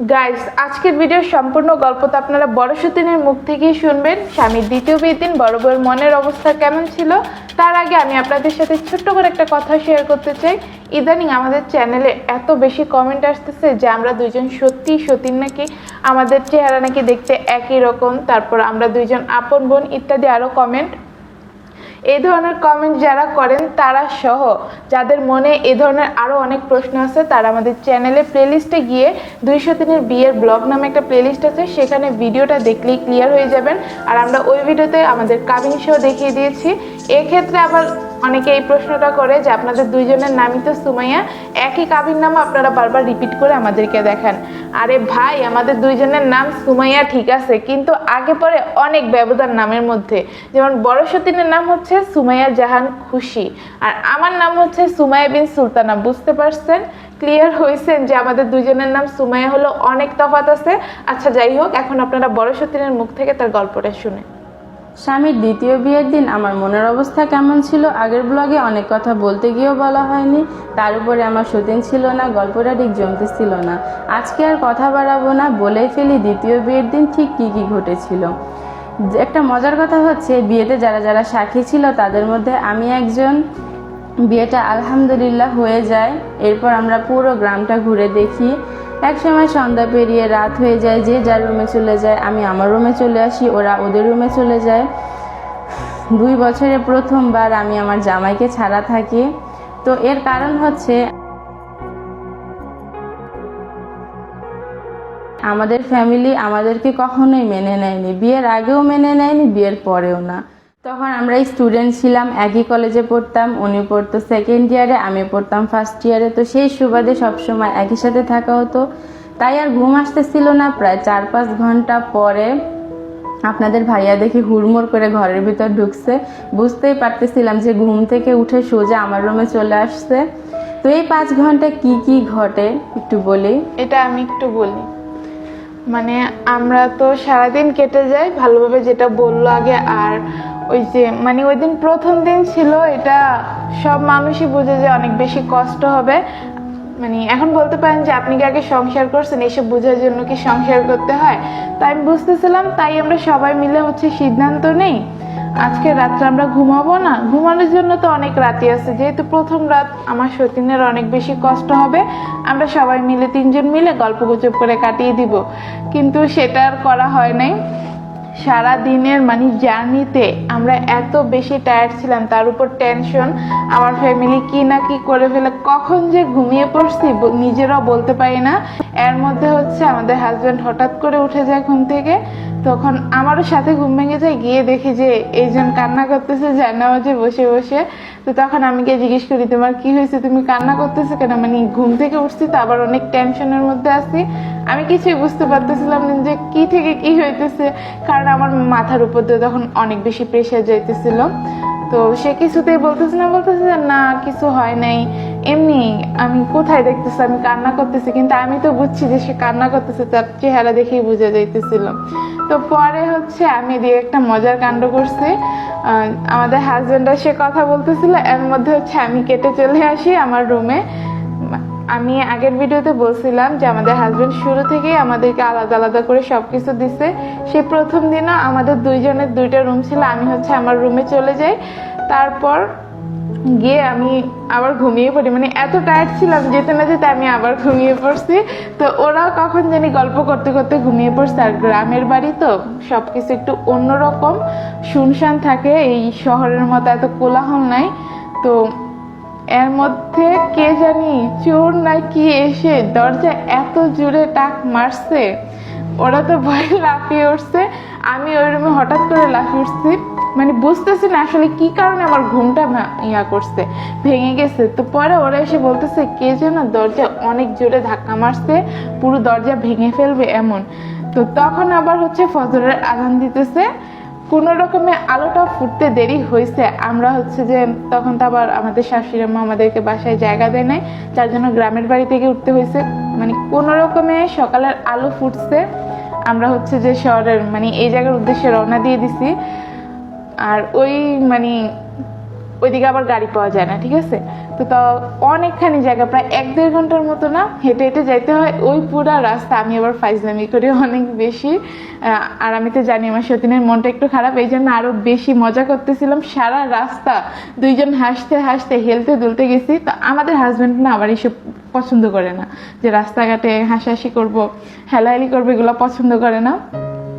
Guys আজকের ভিডিওর সম্পূর্ণ গল্প তো আপনারা বড় সতীনের মুখ থেকেই শুনবেন। স্বামীর দ্বিতীয় বিয়ের দিন, বড় বউয়ের মনের অবস্থা কেমন ছিল, তার আগে আমি আপনাদের সাথে ছোট্ট করে একটা কথা শেয়ার করতে চাই। ইদানিং আমাদের চ্যানেলে এত বেশি কমেন্ট আসতেছে যে আমরা দুইজন সত্যি সতীন নাকি, আমাদের চেহারা নাকি দেখতে একই রকম, তারপর আমরা দুইজন আপন বোন ইত্যাদি আরও কমেন্ট এই ধরনের কমেন্ট যারা করেন তারা সহ। যাদের মনে এ ধরনের আরও অনেক প্রশ্ন আছে, তারা আমাদের চ্যানেলে প্লেলিস্টে গিয়ে দুইশো তিনের বিয়ের ব্লগ নামে একটা প্লেলিস্ট আছে, সেখানে ভিডিওটা দেখলেই ক্লিয়ার হয়ে যাবেন। আর আমরা ওই ভিডিওতে আমাদের কামিং শো দেখিয়ে দিয়েছি। এক্ষেত্রে আবার অনেকে এই প্রশ্নটা করে যে আপনাদের দুইজনের নামই তো সুমাইয়া, একই কাবির নাম আপনারা বারবার রিপিট করে আমাদেরকে দেখান। আরে ভাই, আমাদের দুইজনের নাম সুমাইয়া ঠিক আছে, কিন্তু আগে পরে অনেক ব্যবধান নামের মধ্যে। যেমন বড় সতীনের নাম হচ্ছে সুমাইয়া জাহান খুশি, আর আমার নাম হচ্ছে সুমাইয়া বিন সুলতানা, বুঝতে পারছেন? ক্লিয়ার হয়েছেন যে আমাদের দুইজনের নাম সুমাইয়া হলো অনেক তফাৎ আছে। আচ্ছা যাই হোক, এখন আপনারা বড় সতীনের মুখ থেকে তার গল্পটা শুনে। স্বামীর দ্বিতীয় বিয়ের দিন আমার মনের অবস্থা কেমন ছিল? আগের ব্লগে অনেক কথা বলতে গিয়েও বলা হয়নি। তার উপরে আমার সতীন ছিল না, গল্পটা ঠিক জমতেছিল না। আজকে আর কথা বাড়াবো না, বলেই ফেলি দ্বিতীয় বিয়ের দিন ঠিক কী কী ঘটেছিল। একটা মজার কথা হচ্ছে, বিয়েতে যারা যারা সাক্ষী ছিল, তাদের মধ্যে আমি একজন। বিয়েটা আলহামদুলিল্লাহ হয়ে যায়। এরপর আমরা পুরো গ্রামটা ঘুরে দেখি। এক সময় সন্ধ্যা পেরিয়ে রাত হয়ে যায়, যে যার রুমে চলে যায়, আমি আমার রুমে চলে আসি, ওরা ওদের রুমে চলে যায়। দুই বছরে প্রথমবার আমি আমার জামাইকে ছাড়া থাকি। তো এর কারণ হচ্ছে, আমাদের ফ্যামিলি আমাদেরকে কখনোই মেনে নেয়নি। বিয়ের আগেও মেনে নেয়নি, বিয়ের পরেও না। তখন আমরা স্টুডেন্ট ছিলাম, একই কলেজে পড়তাম উনি পড়তো সেকেন্ড ইয়ারে আমি পড়তাম ফার্স্ট ইয়ারে তো সেই সুবাদে সবসময় একই সাথে থাকা হতো। তাই আর ঘুম আসতেছিল না। প্রায় চার পাঁচ ঘণ্টা পরে আপনাদের ভাইয়া দেখি হুড়মুড় করে ঘরের ভিতর ঢুকছে। বুঝতেই পারতেছিলাম যে ঘুম থেকে উঠে সোজা আমার রুমে চলে আসছে। তো এই পাঁচ ঘণ্টা কি কি ঘটে একটু বলি। এটা আমি একটু বলি। মানে আমরা তো সারাদিন কেটে যাই, ভালোভাবে যেটা বলল আগে আর ওই যে মানে ওই দিন প্রথম দিন ছিল, এটা সব মানুষই বুঝে যে অনেক বেশি কষ্ট হবে। মানে এখন বলতে পারেন যে আপনি কি আগে সংসার করছেন এসব বোঝার জন্য কি সংসার করতে হয়? তাই আমি বুঝতেছিলাম, তাই আমরা সবাই মিলে হচ্ছে সিদ্ধান্ত নেই। আজকে রাত্রে আমরা ঘুমাবো না? ঘুমানোর জন্য তো অনেক রাতি আছে। যেহেতু প্রথম রাত, আমার সতীনের অনেক বেশি কষ্ট হবে। আমরা সবাই মিলে তিনজন মিলে গল্প গুজব করে কাটিয়ে দিব। কিন্তু সেটা আর করা হয় নাই। সারা দিনের মানে জার্নিতে আমরা এত বেশি টায়ার্ড ছিলাম, তার উপর টেনশন আমার ফ্যামিলি কি না কি করে ফেলে, কখন যে ঘুমিয়ে পড়ছি নিজেরাও বলতে পারি না। এর মধ্যে হচ্ছে আমাদের হাজব্যান্ড হঠাৎ করে উঠে যায় ঘুম থেকে। তখন আমারও সাথে ঘুম ভেঙে যায়, গিয়ে দেখি যে এইজন কান্না করতেছে জানামাজে বসে বসে। তো তখন আমি গিয়ে জিজ্ঞেস করি, তোমার কি হয়েছে? তুমি কান্না করতেছো কেন? মানে ঘুম থেকে উঠছি তো আবার অনেক টেনশনের মধ্যে আছি। আমি কিছুই বুঝতে পারতেছিলাম না যে কি থেকে কি হইতেছে, কারণ আমার মাথার উপর দিয়ে তখন অনেক বেশি প্রেশার যাইতেছিল। তো সে কিছুতেই বলতেছে না বলতেছে না, কিছু হয় নাই। এমনি আমি কোথায় দেখতেছি? আমি কান্না করতেছি। কিন্তু আমি তো বুঝছি যে সে কান্না করতেছে, তার চেহারা দেখেই বুঝে যাইতেছিল। তো পরে হচ্ছে আমি দিয়ে একটা মজার কাণ্ড করছি। আমাদের হাজব্যান্ডরা সে কথা বলতেছিল, এর মধ্যে হচ্ছে আমি কেটে চলে আসি আমার রুমে আমি আগের ভিডিওতে বলছিলাম যে আমাদের হাজব্যান্ড শুরু থেকেই আমাদেরকে আলাদা আলাদা করে সব কিছু দিছে। সেই প্রথম দিনও আমাদের দুইজনের দুইটা রুম ছিল, আমি হচ্ছে আমার রুমে চলে যাই। তারপর গিয়ে আমি আবার ঘুমিয়ে পড়ি। মানে এত টায়ার্ড ছিলাম, যেতে না যেতে আমি আবার ঘুমিয়ে পড়ছি। তো ওরাও কখন জানি গল্প করতে করতে ঘুমিয়ে পড়ছে। আর গ্রামের বাড়ি তো সব কিছু একটু অন্যরকম। শুনশান থাকে, এই শহরের মতো এত কোলাহল নাই। তো এর মধ্যে কে জানি চোর নাকি এসে দরজা এত জোরে টাক মারছে। ওরা তো ভয় লাফিয়ে উঠছে। আমি ওই রুমে হঠাৎ করে লাফিয়ে উঠছি। মানে বুঝতেছি না আসলে কি কারণে আমার ঘুমটা ইয়া করছে, ভেঙে গেছে। তো পরে ওরা এসে বলতেছে, কে যেন দরজা অনেক জোরে ধাক্কা মারছে, পুরো দরজা ভেঙে ফেলবে এমন। তো তখন আবার হচ্ছে ফজরের আজান দিতেছে। কোনো রকমে আলোটা ফুটতে দেরি হয়েছে। আমরা হচ্ছে যে তখন তো আবার আমাদের শাশুড়ি আম্মা আমাদেরকে বাসায় জায়গা দেয় নাই, যার জন্য গ্রামের বাড়ি থেকে উঠতে হয়েছে। মানে কোনো রকমে সকালের আলো ফুটছে। আমরা হচ্ছে যে শহরের মানে এই জায়গার উদ্দেশ্যে রওনা দিয়ে দিছি। আর ওই মানে ওইদিকে আবার গাড়ি পাওয়া যায় না, ঠিক আছে? তো তো অনেকখানি জায়গা, প্রায় এক দেড় ঘণ্টার মতো না, হেঁটে হেঁটে যাইতে হয়। ওই পুরা রাস্তা আমি আবার ফাইজলামি করি অনেক বেশি। আর আমি তো জানি আমার সতীনের মনটা একটু খারাপ, এই জন্য আরও বেশি মজা করতেছিলাম। সারা রাস্তা দুইজন হাসতে হাসতে হেলতে দুলতে গেছি। তো আমাদের হাজব্যান্ড না আবার এসব পছন্দ করে না। যে রাস্তাঘাটে হাসাহাসি করব, হেলাহেলি করব, এগুলো পছন্দ করে না।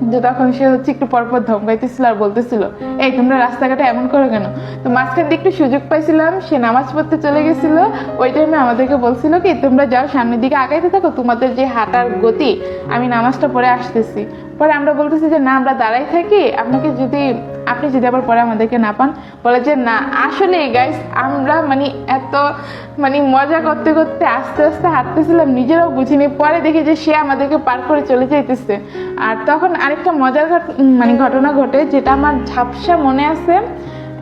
যে তখন সে হচ্ছে একটু পরপর ধমকাইতেছিল আর বলতেছিল, এই, তোমরা রাস্তাঘাটে এমন করো কেন? তো মাঝখান দিয়ে একটু সুযোগ পাইছিলাম, সে নামাজ পড়তে চলে গেছিল। ওই টাইমে আমাদেরকে বলছিল কি, তোমরা যাও সামনের দিকে আগাইতে থাকো, তোমাদের যে হাঁটার গতি, আমি নামাজটা পরে আসতেছি। পরে আমরা বলতেছি যে, না, আমরা দাঁড়াই থাকি, আপনাকে যদি আপনি যদি আবার পরে আমাদেরকে না পান, বলে যে না, আসলে গাইস আমরা মানে এত মানে মজা করতে করতে আস্তে আস্তে হাঁটতেছিলাম, নিজেরাও বুঝিনি। পরে দেখি যে সে আমাদেরকে পার করে চলে যাইতেছে। আর তখন আরেকটা মজার মানে ঘটনা ঘটে, যেটা আমার ঝাপসা মনে আছে।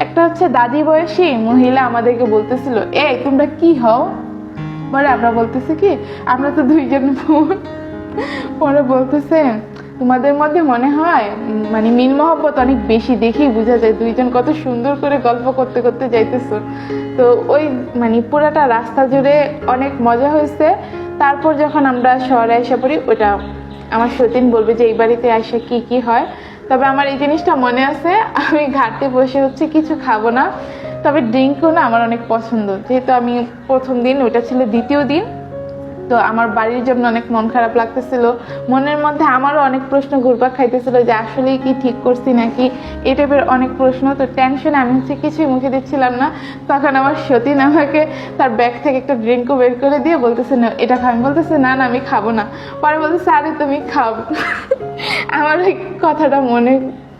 একটা হচ্ছে দাদি বয়সী মহিলা আমাদেরকে বলতেছিল এ তোমরা কি হও? পরে আমরা বলতেছি কি, আমরা তো দুইজন বোন। পরে বলতেছে তোমাদের মধ্যে মনে হয় মানে মিল মহব্বত অনেক বেশি দেখেই বোঝা যায়। দুইজন কত সুন্দর করে গল্প করতে করতে যাইতেছো। তো ওই মানে পুরাটা রাস্তা জুড়ে অনেক মজা হয়েছে। তারপর যখন আমরা শহরে এসে পড়ি, ওটা আমার সতীন বলবে যে, এই বাড়িতে আসে কি কি হয়? তবে আমার এই জিনিসটা মনে আছে, আমি ঘাটে বসে হচ্ছে কিছু খাব না। তবে ড্রিঙ্কও না আমার অনেক পছন্দ। যেহেতু আমি প্রথম দিন ওটা ছিল দ্বিতীয় দিন। তো আমার বাড়ির জন্য অনেক মন খারাপ লাগতেছিল। মনের মধ্যে আমারও অনেক প্রশ্ন ঘুরপাক খাইতেছিল যে, আসলে কি ঠিক করছি নাকি? এই টাইপের অনেক প্রশ্ন। তো টেনশনে আমি হচ্ছে কিছুই মুখে দিচ্ছিলাম না। তখন আমার সতীন আমাকে তার ব্যাগ থেকে একটা ড্রিঙ্কও বের করে দিয়ে বলতেছে, না, এটা খাবি বলতেছে, না না, আমি খাব না। পরে বলতেছে, আরে, তুমি খাও। আমার ওই কথাটা মনে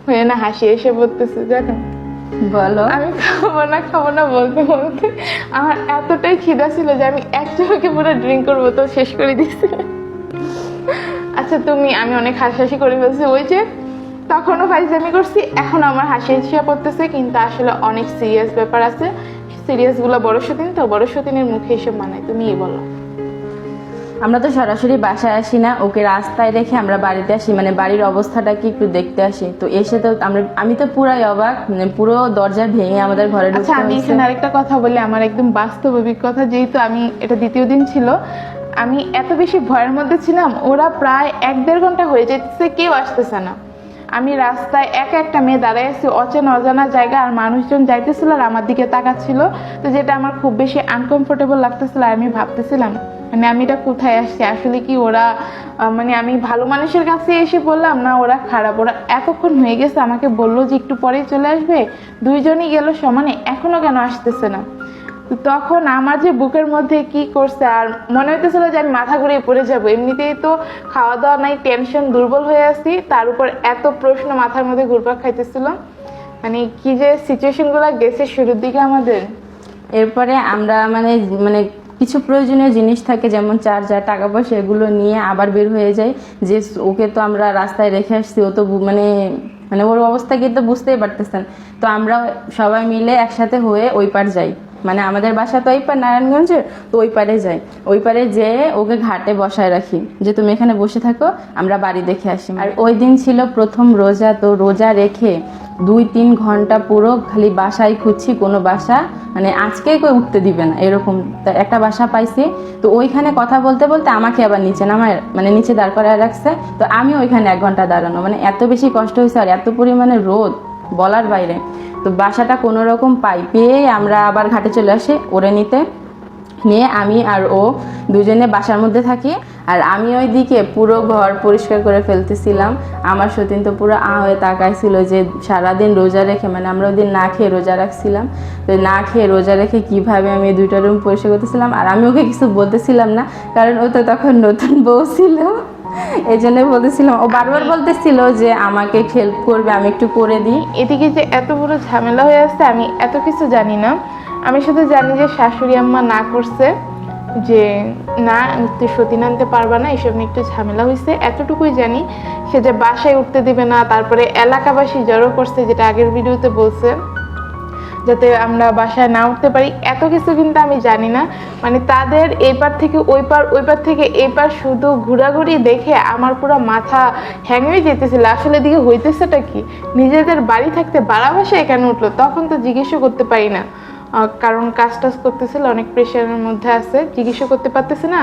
হয়ে না, হাসি এসে পড়তেছে, জানো? বলো। আমি খাব না খাব না বলতে বলতে আমার এতটাই খিদা ছিল যে আমি এক চোখে পুরো ড্রিঙ্ক করব, তো শেষ করে দিয়েছি। আচ্ছা তুমি, আমি অনেক হাসাহাসি করে ফেলছি, ওই যে তখনও ফাইজামি করছি, এখন আমার হাসি হাসিয়া পড়তেছে কিন্তু আসলে অনেক সিরিয়াস ব্যাপার আছে। সিরিয়াসগুলো বড় সতীন, তো বড় সতীনের মুখে এসব মানায়, তুমিই বলো। আমরা তো সরাসরি বাসায় আসি না ওকে রাস্তায় রেখে আমরা বাড়িতে আসি। মানে বাড়ির অবস্থাটা কি একটু দেখতে আসি। তো এসে তো আমরা আমি তো পুরাই অবাক মানে পুরো দরজা ভেঙে আমাদের ঘরে আচ্ছা ঢুকতে আমি এখানে আরেকটা কথা বলি আমার একদম বাস্তব অভিজ্ঞতা যেহেতু আমি এটা দ্বিতীয় দিন ছিল। আমি এত বেশি ভয়ের মধ্যে ছিলাম ওরা প্রায় এক দেড় ঘণ্টা হয়ে যেতেছে কেউ আসতেছে না। আমি রাস্তায় এক একটা মেয়ে দাঁড়ায় আছি অচেনা অজানা জায়গা আর মানুষজন যাইতেছিল আর আমার দিকে তাকাচ্ছিল। তো যেটা আমার খুব বেশি আনকমফোর্টেবল লাগতেছিল আর আমি ভাবতেছিলাম মানে আমি এটা কোথায় আসছি? আসলে কি ওরা মানে আমি ভালো মানুষের কাছে এসে বললাম, না, ওরা খারাপ। ওরা এতক্ষণ হয়ে গেছে, আমাকে বলল যে একটু পরেই চলে আসবে। দুইজনই গেল সমানে, এখনও কেন আসতেছে না? তখন আমার যে বুকের মধ্যে কি করছে, আর মনে হইতেছিল যে আমি মাথা ঘুরিয়ে পড়ে যাব। এমনিতেই তো খাওয়া দাওয়া নাই টেনশন দুর্বল হয়ে আছি। তার উপর এত প্রশ্ন মাথার মধ্যে ঘুরপাক খাইতেছিল। মানে কি যে সিচুয়েশনগুলো গেছে শুরুর দিকে আমাদের। এরপরে আমরা মানে মানে কিছু প্রয়োজনীয় জিনিস থাকে, যেমন চার্জার টাকা পয়সা, এগুলো নিয়ে আবার বের হয়ে যায়। যে ওকে তো আমরা রাস্তায় রেখে আসছি, ও তো মানে মানে ওর অবস্থা কিন্তু বুঝতেই পারতেছেন। তো আমরা সবাই মিলে একসাথে হয়ে ওই পার যাই। মানে আমাদের বাসা তো ওই পার নারায়ণগঞ্জের, তো ওই পারে যাই। ওই পারে যেয়ে ওকে ঘাটে বসায় রাখি, যে তুমি এখানে বসে থাকো, আমরা বাড়ি দেখে আসি। আর ওই দিন ছিল প্রথম রোজা, তো রোজা রেখে দুই তিন ঘণ্টা পুরো খালি বাসায় খুঁজছি কোনো বাসা মানে আজকে কেউ উঠতে দিবে না, এরকম একটা বাসা পাইছি। তো ওইখানে কথা বলতে বলতে আমাকে আবার নিচে নামায় মানে নিচে দাঁড় করায় রাখছে। তো আমি ওইখানে এক ঘণ্টা দাঁড়ানো মানে এত বেশি কষ্ট হয়েছে আর এত পরিমাণে রোদ, বলার বাইরে। তো বাসাটা কোনো রকম পাই পেয়ে আমরা আবার ঘাটে চলে আসি ওরে নিতে। নিয়ে আমি আর ও দুজনে বাসার মধ্যে থাকি। আর আমি ওইদিকে পুরো ঘর পরিষ্কার করে ফেলতেছিলাম। আমার সতীন তো পুরো আ হয়ে তাকাইছিল যে সারাদিন রোজা রেখে মানে আমরা ওই দিন না খেয়ে রোজা রাখছিলাম। তো না খেয়ে রোজা রেখে কীভাবে আমি দুইটা রুম পরিষ্কার করতেছিলাম? আর আমি ওকে কিছু বলতেছিলাম না, কারণ ও তো তখন নতুন বউ ছিল। এই জন্য বলতেছিলাম। ও বারবার বলতেছিল যে আমাকে হেল্প করবে, আমি একটু করে দিই। এদিকে যে এত বড় ঝামেলা হয়ে আসছে, আমি এত কিছু জানি না। আমি শুধু জানি যে শাশুড়ি আম্মা না করছে, যে না, তুই সতীন আনতে পারবা না, এসব নিয়ে একটু ঝামেলা হয়েছে এতটুকুই জানি, সে যে বাসায় উঠতে দিবে না, তারপরে এলাকাবাসী জড়ো করছে, যেটা আগের ভিডিওতে বলছে। যাতে আমরা বাসায় না উঠতে পারি। এত কিছু কিন্তু আমি জানি না। মানে তাদের এপার পার থেকে ওই পার ওই পার থেকে এপার পার শুধু ঘোরাঘুরি দেখে আমার পুরো মাথা হ্যাং হয়ে যেতেছিল। আসলে দিকে হইতেছেটা কি? নিজেদের বাড়ি থাকতে বাড়া বাসায় কেন উঠল, তখন তো জিজ্ঞেসও করতে পারি না। কারণ কাজ টাজ করতেছিল, অনেক প্রেশারের মধ্যে আছে চিকিৎসা করতে পারতেছে না।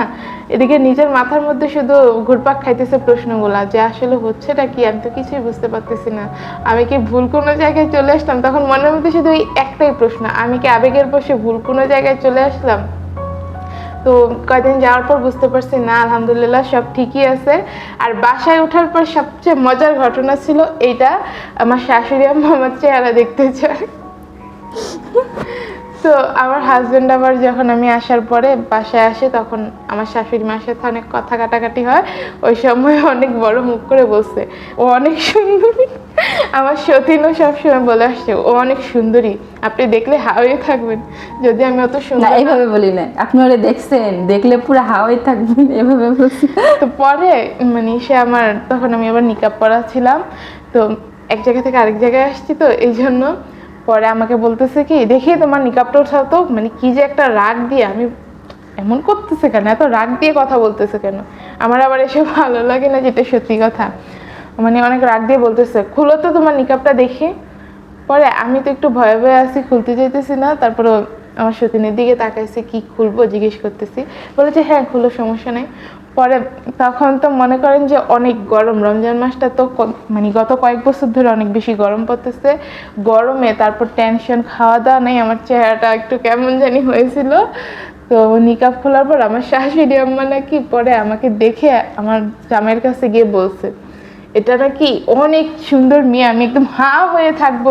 এদিকে নিজের মাথার মধ্যে শুধু ঘুরপাক খাইতেছে প্রশ্নগুলা, যে আসলে হচ্ছেটা কি? আমি তো কিছুই বুঝতে পারতেছি না। আমি কি ভুল কোনো জায়গায় চলে আসলাম? তখন মনের মধ্যে শুধু ওই একটাই প্রশ্ন, আমি কি আবেগের বসে ভুল কোনো জায়গায় চলে আসলাম? তো কয়দিন যাওয়ার পর বুঝতে পারছি, না, আলহামদুলিল্লাহ, সব ঠিকই আছে। আর বাসায় ওঠার পর সবচেয়ে মজার ঘটনা ছিল এইটা, আমার শাশুড়ি আম্মা আমার চেহারা দেখতে চায়। তো আমার হাজবেন্ড আবার যখন আমি আসার পরে বাসায় আসে তখন আমার শাশুড়ি মার সাথে অনেক কথা কাটাকাটি হয়। ওই সময় অনেক বড় মুখ করে বলছে ও অনেক সুন্দরী। আমার সতীনও সবসময় বলে আসছে ও অনেক সুন্দরী আপনি দেখলে হাওয়ে থাকবেন। যদি আমি অত সুন্দর এইভাবে বলি না। আপনি ওরে দেখছেন দেখলে পুরো হাওয়াই থাকবেন এভাবে বলছি। তো পরে মানে সে আমার তখন আমি আবার নিকাপ পরা ছিলাম তো এক জায়গা থেকে আরেক জায়গায় আসছি তো এই জন্য পরে আমাকে বলতেছে কি, দেখি তোমার নিকাপটা উঠাও তো। মানে কি যে একটা রাগ দিয়ে আমি এমন করতেছে কেন? এত রাগ দিয়ে কথা বলতেছে কেন? আমার আবার এসে ভালো লাগে না যেটা সত্যি কথা। মানে অনেক রাগ দিয়ে বলতেছে, খুলো তো তোমার নিকাপটা দেখি। পরে আমি তো একটু ভয়ে ভয়ে আছি, খুলতে চাইতেছি না। তারপরে আমার সতীনের দিকে তাকাইছে, কি খুলবো? জিজ্ঞেস করতেছি। বলেছে হ্যাঁ খুলো, সমস্যা নেই। পরে তখন তো মনে করেন যে অনেক গরম। রমজান মাসটা তো মানে গত কয়েক বছর ধরে অনেক বেশি গরম পড়তেছে। গরমে তারপর টেনশন খাওয়া দাওয়া নেই। আমার চেহারাটা একটু কেমন জানি হয়েছিল। তো নিকাপ খোলার পর আমার শাশুড়ি আম্মা নাকি পরে আমাকে দেখে আমার জামাইয়ের কাছে গিয়ে বলছে, এটা নাকি অনেক সুন্দর মেয়ে, আমি একদম হা হয়ে থাকব।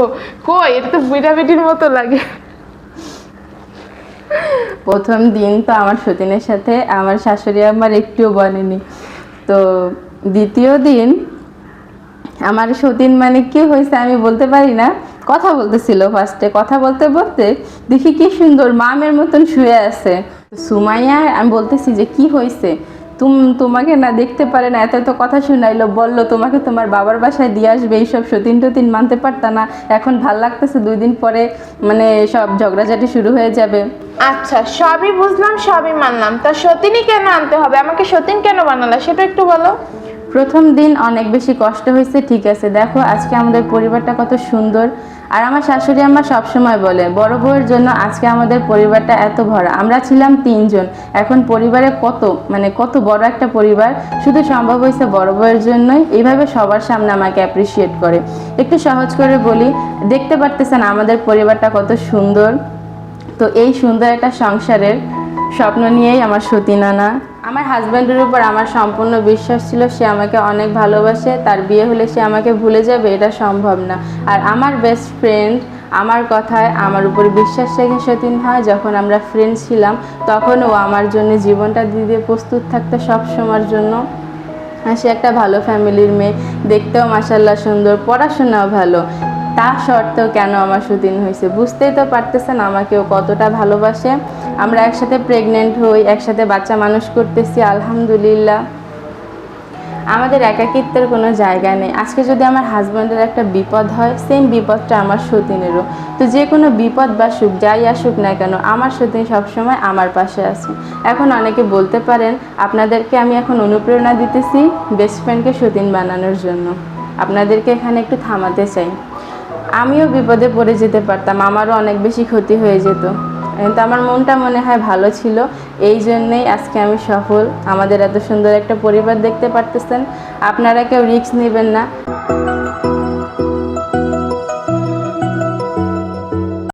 কই? এটা তো বুড়া বেটির মতো লাগে। প্রথম দিন তো আমার সতীনের সাথে আমার শাশুড়ি আমার একটুও বলেনি। তো দ্বিতীয় দিন আমার সতীন মানে কি হয়েছে আমি বলতে পারি না। কথা বলতেছিল ফার্স্টে কথা বলতে বলতে দেখি কি সুন্দর মামের মতন শুয়ে আছে। সুমাইয়া, আমি বলতেছি যে কি হয়েছে? তুম তোমাকে না দেখতে পারে না। এত এত কথা শুনাইলো, বলল, তোমাকে তোমার বাবার বাসায় দিয়ে আসবে, এইসব সতীন টতিন মানতে পারতা না। এখন ভালো লাগতেছে দুই দিন পরে মানে সব ঝগড়াঝাটি শুরু হয়ে যাবে। আচ্ছা সবই বুঝলাম, সবই মানলাম। তা সতীনই কেন আনতে হবে? আমাকে সতীন কেন বানালা? সেটা একটু বলো। প্রথম দিন অনেক বেশি কষ্ট হয়েছে, ঠিক আছে। দেখো, আজকে আমাদের পরিবারটা কত সুন্দর। আর আমার শাশুড়ি আমার সবসময় বলে, বড় বউয়ের জন্য আজকে আমাদের পরিবারটা এত ভরা। আমরা ছিলাম তিনজন। এখন পরিবারে কত মানে কত বড় একটা পরিবার, শুধু সম্ভব হয়েছে বড় বউয়ের জন্যই। এইভাবে সবার সামনে আমাকে অ্যাপ্রিসিয়েট করে। একটু সহজ করে বলি, দেখতে পারতেছেন আমাদের পরিবারটা কত সুন্দর। তো এই সুন্দর একটা সংসারের স্বপ্ন নিয়েই আমার সতী নানা আমার হাজব্যান্ডের উপর আমার সম্পূর্ণ বিশ্বাস ছিল, সে আমাকে অনেক ভালোবাসে, তার বিয়ে হলে সে আমাকে ভুলে যাবে, এটা সম্ভব না। আর আমার বেস্ট ফ্রেন্ড আমার কথায় আমার উপর বিশ্বাস রেখে সতীন হয়, যখন আমরা ফ্রেন্ড ছিলাম, তখন ও আমার জন্য জীবনটা দিতে প্রস্তুত থাকতো সব সময়ের জন্য। সে একটা ভালো ফ্যামিলির মেয়ে, দেখতেও মাসাল্লাহ সুন্দর, পড়াশোনাও ভালো। তা সত্ত্বেও কেন আমার সুদিন হয়েছে? বুঝতেই তো পারতেছেন আমাকেও কতটা ভালোবাসে। আমরা একসাথে প্রেগনেন্ট হই, একসাথে বাচ্চা মানুষ করতেছি, আলহামদুলিল্লাহ। আমাদের একাকিত্বের কোনো জায়গা নেই। আজকে যদি আমার হাজব্যান্ডের একটা বিপদ হয় সেম বিপদটা আমার সতীনেরও। তো যে কোনো বিপদ বা সুখ, যাই আসুক না কেন, আমার সতীন সবসময় আমার পাশে আছে। এখন অনেকে বলতে পারেন, আপনাদেরকে আমি এখন অনুপ্রেরণা দিতেছি বেস্ট ফ্রেন্ডকে সতীন বানানোর জন্য। আপনাদেরকে এখানে একটু থামাতে চাই। আমিও বিপদে পড়ে যেতে পারতাম, আমারও অনেক বেশি ক্ষতি হয়ে যেত। কিন্তু আমার মনটা মনে হয় ভালো ছিল। এই জন্যেই আজকে আমি সফল। আমাদের এত সুন্দর একটা পরিবার দেখতে পারতেছেন। আপনারা কেউ রিক্স নেবেন না।